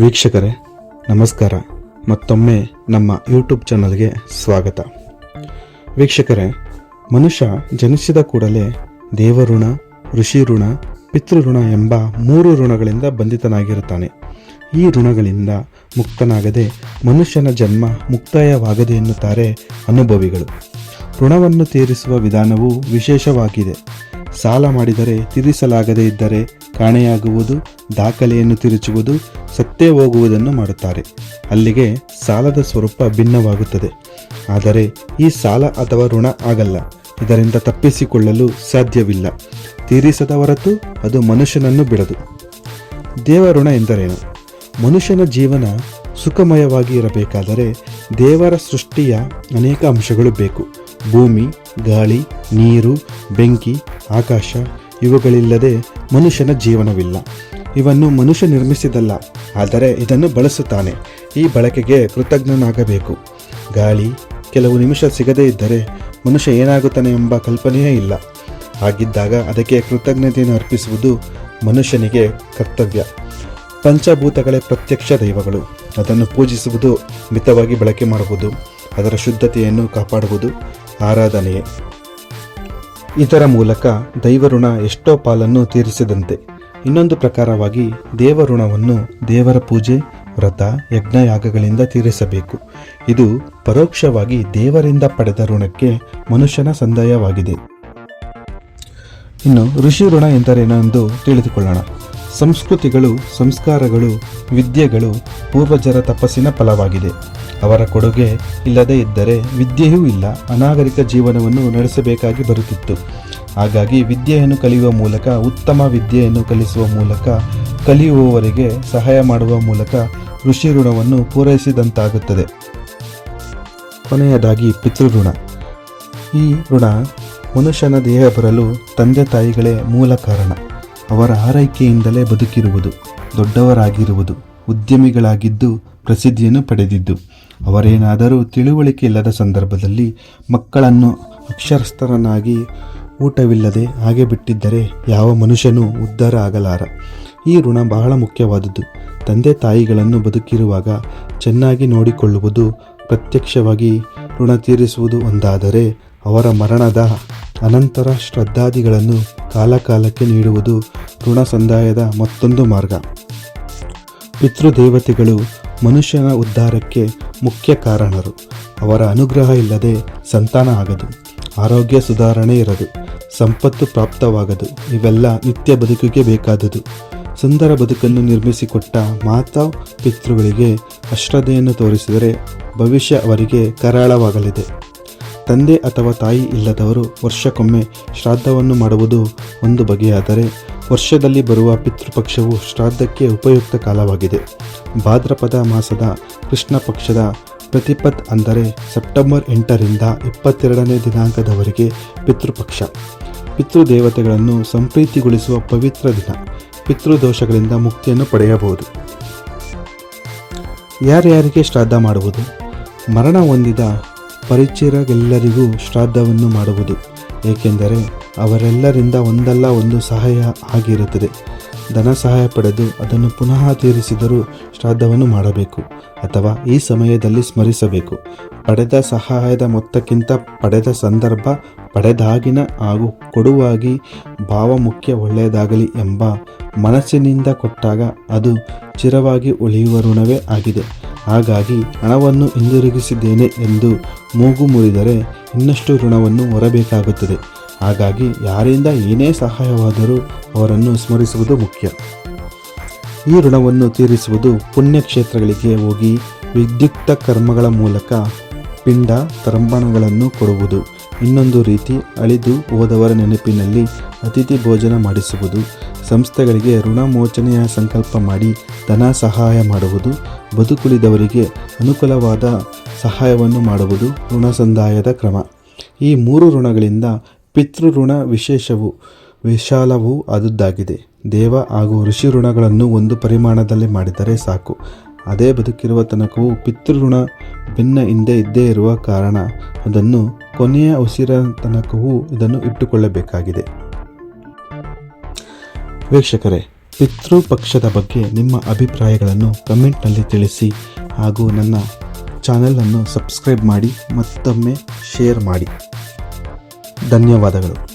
ವೀಕ್ಷಕರೇ, ನಮಸ್ಕಾರ. ಮತ್ತೊಮ್ಮೆ ನಮ್ಮ ಯೂಟ್ಯೂಬ್ ಚಾನಲ್ಗೆ ಸ್ವಾಗತ. ವೀಕ್ಷಕರೇ, ಮನುಷ್ಯ ಜನಿಸಿದ ಕೂಡಲೇ ದೇವಋಣ ಋಷಿ ಋಣ ಪಿತೃಋಣ ಎಂಬ ಮೂರು ಋಣಗಳಿಂದ ಬಂಧಿತನಾಗಿರುತ್ತಾನೆ. ಈ ಋಣಗಳಿಂದ ಮುಕ್ತನಾಗದೆ ಮನುಷ್ಯನ ಜನ್ಮ ಮುಕ್ತಾಯವಾಗದೆ ಎನ್ನುತ್ತಾರೆ ಅನುಭವಿಗಳು. ಋಣವನ್ನು ತೀರಿಸುವ ವಿಧಾನವು ವಿಶೇಷವಾಗಿದೆ. ಸಾಲ ಮಾಡಿದರೆ ತೀರಿಸಲಾಗದೇ ಇದ್ದರೆ ಕಾಣೆಯಾಗುವುದು, ದಾಖಲೆಯನ್ನು ತಿರುಚುವುದು, ಸತ್ತೇ ಹೋಗುವುದನ್ನು ಮಾಡುತ್ತಾರೆ. ಅಲ್ಲಿಗೆ ಸಾಲದ ಸ್ವರೂಪ ಭಿನ್ನವಾಗುತ್ತದೆ. ಆದರೆ ಈ ಸಾಲ ಅಥವಾ ಋಣ ಆಗಲ್ಲ. ಇದರಿಂದ ತಪ್ಪಿಸಿಕೊಳ್ಳಲು ಸಾಧ್ಯವಿಲ್ಲ. ತೀರಿಸದ ಹೊರತು ಅದು ಮನುಷ್ಯನನ್ನು ಬಿಡದು. ದೇವಋಣ ಎಂದರೇನು? ಮನುಷ್ಯನ ಜೀವನ ಸುಖಮಯವಾಗಿ ಇರಬೇಕಾದರೆ ದೇವರ ಸೃಷ್ಟಿಯ ಅನೇಕ ಅಂಶಗಳು ಬೇಕು. ಭೂಮಿ, ಗಾಳಿ, ನೀರು, ಬೆಂಕಿ, ಆಕಾಶ, ಇವುಗಳಿಲ್ಲದೆ ಮನುಷ್ಯನ ಜೀವನವಿಲ್ಲ. ಇವನ್ನು ಮನುಷ್ಯ ನಿರ್ಮಿಸಿದಲ್ಲ ಆದರೆ ಇದನ್ನು ಬಳಸುತ್ತಾನೆ. ಈ ಬಳಕೆಗೆ ಕೃತಜ್ಞನಾಗಬೇಕು. ಗಾಳಿ, ಕೆಲವು ನಿಮಿಷ ಸಿಗದೇ ಇದ್ದರೆ ಮನುಷ್ಯ ಏನಾಗುತ್ತಾನೆ ಎಂಬ ಕಲ್ಪನೆಯೇ ಇಲ್ಲ. ಹಾಗಿದ್ದಾಗ ಅದಕ್ಕೆ ಕೃತಜ್ಞತೆಯನ್ನು ಅರ್ಪಿಸುವುದು ಮನುಷ್ಯನಿಗೆ ಕರ್ತವ್ಯ. ಪಂಚಭೂತಗಳೇ ಪ್ರತ್ಯಕ್ಷ ದೈವಗಳು. ಅದನ್ನು ಪೂಜಿಸುವುದು ಮಿತವಾಗಿ ಬಳಕೆ ಮಾಡುವುದು, ಅದರ ಶುದ್ಧತೆಯನ್ನು ಕಾಪಾಡುವುದು ಆರಾಧನೆಯೇ. ಇದರ ಮೂಲಕ ದೈವಋಣ ಎಷ್ಟೋ ಪಾಲನ್ನು ತೀರಿಸಿದಂತೆ. ಇನ್ನೊಂದು ಪ್ರಕಾರವಾಗಿ ದೇವಋಣವನ್ನು ದೇವರ ಪೂಜೆ, ವ್ರತ, ಯಜ್ಞಯಾಗಗಳಿಂದ ತೀರಿಸಬೇಕು. ಇದು ಪರೋಕ್ಷವಾಗಿ ದೇವರಿಂದ ಪಡೆದ ಋಣಕ್ಕೆ ಮನುಷ್ಯನ ಸಂದಾಯವಾಗಿದೆ. ಇನ್ನು ಋಷಿ ಋಣ ಎಂದರೇನೆಂದು ತಿಳಿದುಕೊಳ್ಳೋಣ. ಸಂಸ್ಕೃತಿಗಳು, ಸಂಸ್ಕಾರಗಳು, ವಿದ್ಯೆಗಳು ಪೂರ್ವಜರ ತಪಸ್ಸಿನ ಫಲವಾಗಿದೆ. ಅವರ ಕೊಡುಗೆ ಇಲ್ಲದೇ ಇದ್ದರೆ ವಿದ್ಯೆಯೂ ಇಲ್ಲ, ಅನಾಗರಿಕ ಜೀವನವನ್ನು ನಡೆಸಬೇಕಾಗಿ ಬರುತ್ತಿತ್ತು. ಹಾಗಾಗಿ ವಿದ್ಯೆಯನ್ನು ಕಲಿಯುವ ಮೂಲಕ, ಉತ್ತಮ ವಿದ್ಯೆಯನ್ನು ಕಲಿಸುವ ಮೂಲಕ, ಕಲಿಯುವವರಿಗೆ ಸಹಾಯ ಮಾಡುವ ಮೂಲಕ ಋಷಿ ಋಣವನ್ನು ಪೂರೈಸಿದಂತಾಗುತ್ತದೆ. ಕೊನೆಯದಾಗಿ ಪಿತೃಋಣ. ಈ ಋಣ ಮನುಷ್ಯನ ದೇಹ ಬರಲು ತಂದೆ ತಾಯಿಗಳೇ ಮೂಲ ಕಾರಣ. ಅವರ ಆರೈಕೆಯಿಂದಲೇ ಬದುಕಿರುವುದು, ದೊಡ್ಡವರಾಗಿರುವುದು, ಉದ್ಯಮಿಗಳಾಗಿದ್ದು ಪ್ರಸಿದ್ಧಿಯನ್ನು ಪಡೆದಿದ್ದು. ಅವರೇನಾದರೂ ತಿಳುವಳಿಕೆ ಇಲ್ಲದ ಸಂದರ್ಭದಲ್ಲಿ ಮಕ್ಕಳನ್ನು ಅಕ್ಷರಸ್ಥರನ್ನಾಗಿ ಊಟವಿಲ್ಲದೆ ಹಾಗೆ ಬಿಟ್ಟಿದ್ದರೆ ಯಾವ ಮನುಷ್ಯನೂ ಉದ್ಧಾರ ಆಗಲಾರ. ಈ ಋಣ ಬಹಳ ಮುಖ್ಯವಾದುದು. ತಂದೆ ತಾಯಿಗಳನ್ನು ಬದುಕಿರುವಾಗ ಚೆನ್ನಾಗಿ ನೋಡಿಕೊಳ್ಳುವುದು, ಪ್ರತ್ಯಕ್ಷವಾಗಿ ಋಣ ತೀರಿಸುವುದು ಒಂದಾದರೆ ಅವರ ಮರಣದ ಅನಂತರ ಶ್ರದ್ಧಾದಿಗಳನ್ನು ಕಾಲಕಾಲಕ್ಕೆ ನೀಡುವುದು ಋಣ ಸಂದಾಯದ ಮತ್ತೊಂದು ಮಾರ್ಗ. ಪಿತೃದೇವತೆಗಳು ಮನುಷ್ಯನ ಉದ್ಧಾರಕ್ಕೆ ಮುಖ್ಯ ಕಾರಣರು. ಅವರ ಅನುಗ್ರಹ ಇಲ್ಲದೆ ಸಂತಾನ ಆಗದು. ಆರೋಗ್ಯ ಸುಧಾರಣೆ ಇರದು. ಸಂಪತ್ತು ಪ್ರಾಪ್ತವಾಗದು. ಇವೆಲ್ಲ ನಿತ್ಯ ಬದುಕಿಗೆ ಬೇಕಾದುದು. ಸುಂದರ ಬದುಕನ್ನು ನಿರ್ಮಿಸಿಕೊಟ್ಟ ಮಾತಾ ಪಿತೃಗಳಿಗೆ ಅಶ್ರದ್ಧೆಯನ್ನು ತೋರಿಸಿದರೆ ಭವಿಷ್ಯ ಅವರಿಗೆ ಕರಾಳವಾಗಲಿದೆ. ತಂದೆ ಅಥವಾ ತಾಯಿ ಇಲ್ಲದವರು ವರ್ಷಕ್ಕೊಮ್ಮೆ ಶ್ರಾದ್ದವನ್ನು ಮಾಡುವುದು ಒಂದು ಬಗೆಯಾದರೆ ವರ್ಷದಲ್ಲಿ ಬರುವ ಪಿತೃಪಕ್ಷವು ಶ್ರಾದ್ದಕ್ಕೆ ಉಪಯುಕ್ತ ಕಾಲವಾಗಿದೆ. ಭಾದ್ರಪದ ಮಾಸದ ಕೃಷ್ಣ ಪಕ್ಷದ ಪ್ರತಿಪತ್ ಅಂದರೆ ಸೆಪ್ಟೆಂಬರ್ ಎಂಟರಿಂದ ಇಪ್ಪತ್ತೆರಡನೇ ದಿನಾಂಕದವರೆಗೆ ಪಿತೃಪಕ್ಷ. ಪಿತೃದೇವತೆಗಳನ್ನು ಸಂಪ್ರೀತಿಗೊಳಿಸುವ ಪವಿತ್ರ ದಿನ. ಪಿತೃದೋಷಗಳಿಂದ ಮುಕ್ತಿಯನ್ನು ಪಡೆಯಬಹುದು. ಯಾರ್ಯಾರಿಗೆ ಶ್ರಾದ್ದ ಮಾಡುವುದು? ಮರಣ ಹೊಂದಿದ ಪರಿಚಯರೆಲ್ಲರಿಗೂ ಶ್ರಾದ್ದವನ್ನು ಮಾಡುವುದು. ಏಕೆಂದರೆ ಅವರೆಲ್ಲರಿಂದ ಒಂದಲ್ಲ ಒಂದು ಸಹಾಯ ಆಗಿರುತ್ತದೆ. ಧನ ಸಹಾಯ ಪಡೆದು ಅದನ್ನು ಪುನಃ ತೀರಿಸಿದರೂ ಶ್ರಾದ್ದವನ್ನು ಮಾಡಬೇಕು ಅಥವಾ ಈ ಸಮಯದಲ್ಲಿ ಸ್ಮರಿಸಬೇಕು. ಪಡೆದ ಸಹಾಯದ ಮೊತ್ತಕ್ಕಿಂತ ಪಡೆದ ಸಂದರ್ಭ ಪಡೆದಾಗಿನ ಹಾಗೂ ಕೊಡುವಾಗಿ ಭಾವ ಮುಖ್ಯ ಒಳ್ಳೆಯದಾಗಲಿ ಎಂಬ ಮನಸ್ಸಿನಿಂದ ಕೊಟ್ಟಾಗ ಅದು ಚಿರವಾಗಿ ಉಳಿಯುವ ಋಣವೇ ಆಗಿದೆ. ಹಾಗಾಗಿ ಹಣವನ್ನು ಹಿಂದಿರುಗಿಸಿದ್ದೇನೆ ಎಂದು ಮೂಗು ಮುರಿದರೆ ಇನ್ನಷ್ಟು ಋಣವನ್ನು ಹೊರಬೇಕಾಗುತ್ತದೆ. ಹಾಗಾಗಿ ಯಾರಿಂದ ಏನೇ ಸಹಾಯವಾದರೂ ಅವರನ್ನು ಸ್ಮರಿಸುವುದು ಮುಖ್ಯ. ಈ ಋಣವನ್ನು ತೀರಿಸುವುದು ಪುಣ್ಯಕ್ಷೇತ್ರಗಳಿಗೆ ಹೋಗಿ ವಿದ್ಯುಕ್ತ ಕರ್ಮಗಳ ಮೂಲಕ ಪಿಂಡ ತರಂಬಣಗಳನ್ನು ಕೊಡುವುದು. ಇನ್ನೊಂದು ರೀತಿ ಅಳಿದು ಹೋದವರ ನೆನಪಿನಲ್ಲಿ ಅತಿಥಿ ಭೋಜನ ಮಾಡಿಸುವುದು. ಸಂಸ್ಥೆಗಳಿಗೆ ಋಣಮೋಚನೆಯ ಸಂಕಲ್ಪ ಮಾಡಿ ಧನ ಸಹಾಯ ಮಾಡುವುದು. ಬದುಕುಳಿದವರಿಗೆ ಅನುಕೂಲವಾದ ಸಹಾಯವನ್ನು ಮಾಡುವುದು ಋಣ ಸಂದಾಯದ ಕ್ರಮ. ಈ ಮೂರು ಋಣಗಳಿಂದ ಪಿತೃಋಣ ವಿಶೇಷವು ವಿಶಾಲವೂ ಆದುದ್ದಾಗಿದೆ ದೇವ ಹಾಗೂ ಋಷಿ ಋಣಗಳನ್ನು ಒಂದು ಪರಿಮಾಣದಲ್ಲಿ ಮಾಡಿದರೆ ಸಾಕು. ಅದೇ ಬದುಕಿರುವ ತನಕವೂ ಪಿತೃಋಣ ಭಿನ್ನ ಹಿಂದೆ ಇದ್ದೇ ಇರುವ ಕಾರಣ ಅದನ್ನು ಕೊನೆಯ ಉಸಿರ ತನಕವೂ ಇದನ್ನು ಇಟ್ಟುಕೊಳ್ಳಬೇಕಾಗಿದೆ. ವೀಕ್ಷಕರೇ, ಪಿತೃಪಕ್ಷದ ಬಗ್ಗೆ ನಿಮ್ಮ ಅಭಿಪ್ರಾಯಗಳನ್ನು ಕಮೆಂಟ್ನಲ್ಲಿ ತಿಳಿಸಿ ಹಾಗೂ ನನ್ನ ಚಾನಲನ್ನು ಸಬ್ಸ್ಕ್ರೈಬ್ ಮಾಡಿ ಮತ್ತೊಮ್ಮೆ ಶೇರ್ ಮಾಡಿ. ಧನ್ಯವಾದಗಳು.